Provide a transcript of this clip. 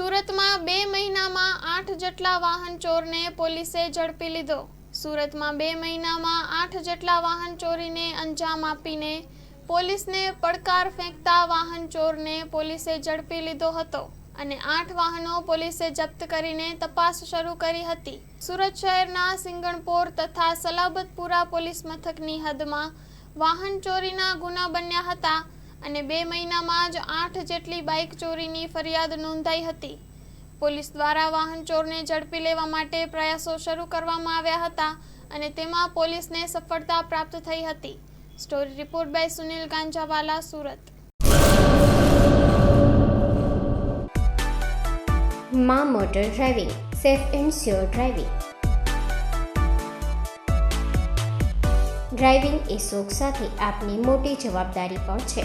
સુરતમાં બે મહિનામાં આઠ જેટલા વાહન ચોરને પોલીસે ઝડપી લીધો. સુરતમાં બે મહિનામાં આઠ જેટલા વાહન ચોરીને અંજામ આપીને પોલીસને પડકાર ફેંકતા વાહન ચોરને પોલીસે ઝડપી લીધો હતો અને આઠ વાહનો પોલીસે જપ્ત કરીને તપાસ શરૂ કરી હતી. સુરત શહેરના સિંગણપોર તથા સલાબતપુરા પોલીસ મથકની હદમાં વાહન ચોરીના ગુના બન્યા હતા. અને બે મહિનામાં જ આઠ જેટલી બાઇક ચોરીની ફરિયાદ નોંધાઈ હતી. પોલીસ દ્વારા વાહન ચોરને ઝડપી લેવા માટે પ્રયાસો શરૂ કરવામાં આવ્યા હતા અને તેમાં પોલીસને સફળતા પ્રાપ્ત થઈ હતી. Story report by Sunil Kanjawala Surat. મા motor driving, safe and sure driving. Driving એ શોખ સાથે આપની મોટી જવાબદારી પણ છે.